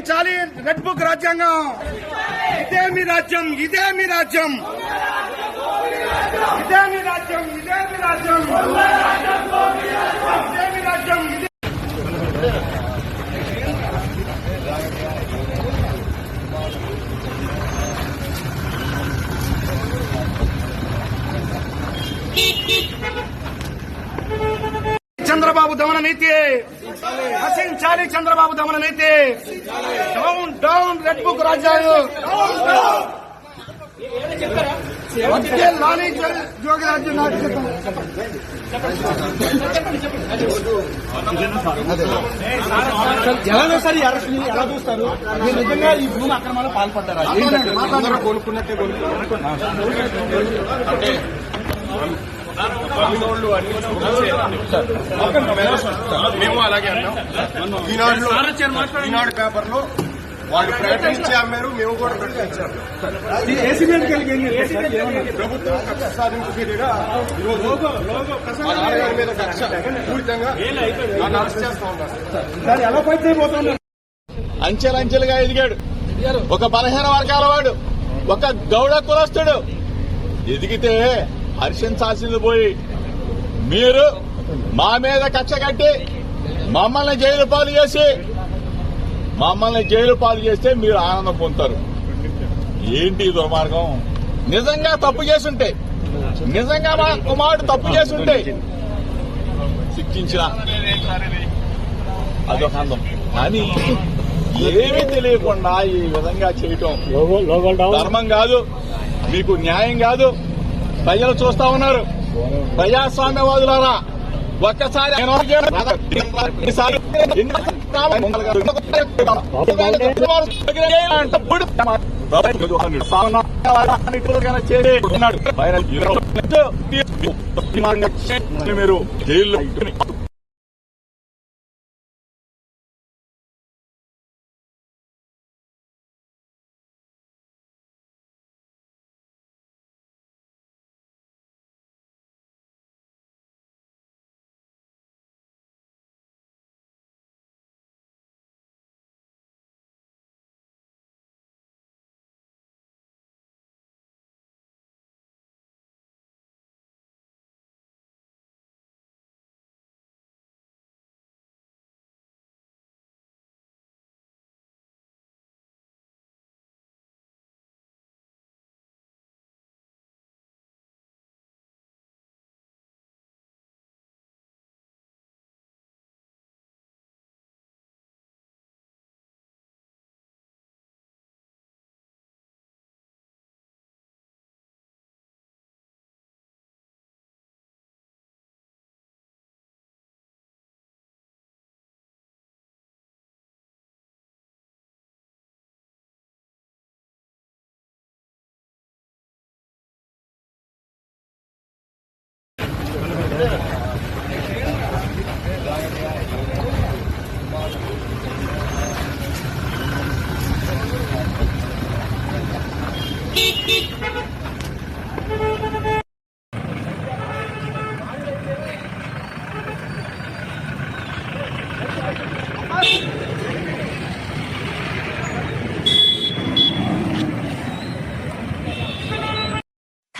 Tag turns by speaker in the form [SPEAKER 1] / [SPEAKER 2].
[SPEAKER 1] రక్షించాలి red book రాజ్యాంగం ఇదే మీ రాజ్యం ఇదే మీ రాజ్యం ఇదే మీ రాజ్యం ఇదే మీ రాజ్యం ఇదే మీ రాజ్యం ఇదే చంద్రబాబు దమన నీతి. నశించాలి చంద్రబాబు దమన నీతి. డౌన్ డౌన్ రెడ్ బుక్ వచ్చే లాలీ జోగిరాజు నాయకత్వం
[SPEAKER 2] ఎలా చూస్తారు ఈ అరెస్ట్ని ఎలా చూస్తారు? మీరు నిజంగా ఈ భూమి అక్రమాలు పాల్పడ్డారా? ఏంటంటే
[SPEAKER 1] అందరూ కోలుకున్నట్టే
[SPEAKER 3] మేము అలాగే అన్నాం ఈనాడు ఈనాడు పేపర్లో వాళ్ళు ప్రకటించి అమ్మారు మేము కూడా ప్రకటించాము. ప్రభుత్వం కక్ష సాధింపు చర్యగా ఈరోజు నాన్నగారి మీద కక్ష పూరితంగా నన్ను అరెస్ట్ చేస్తా ఉన్నారు.
[SPEAKER 4] అంచెలంచెలుగా ఎదిగాడు. ఒక బలహీన వర్గాల వాడు ఒక గౌడ కులస్తుడు. ఎదిగితే హర్షించాల్సింది పోయి మీరు మా మీద కక్ష కట్టి మమ్మల్ని జైలు పాలు చేసి మమ్మల్ని జైలు పాలు చేస్తే మీరు ఆనందం పొందుతారు. ఏంటి దుర్మార్గం? నిజంగా తప్పు చేసుంటే నిజంగా మా కుమారుడు తప్పు చేసుంటే శిక్షించిన అదొక అందం. కానీ ఏమీ తెలియకుండా ఈ విధంగా చేయటం ధర్మం కాదు మీకు న్యాయం కాదు ప్రజలు చూస్తా ఉన్నారు. ప్రజాస్వామ్యవాదులారా ఒక్కసారి మీరు జైల్లో Beep, beep.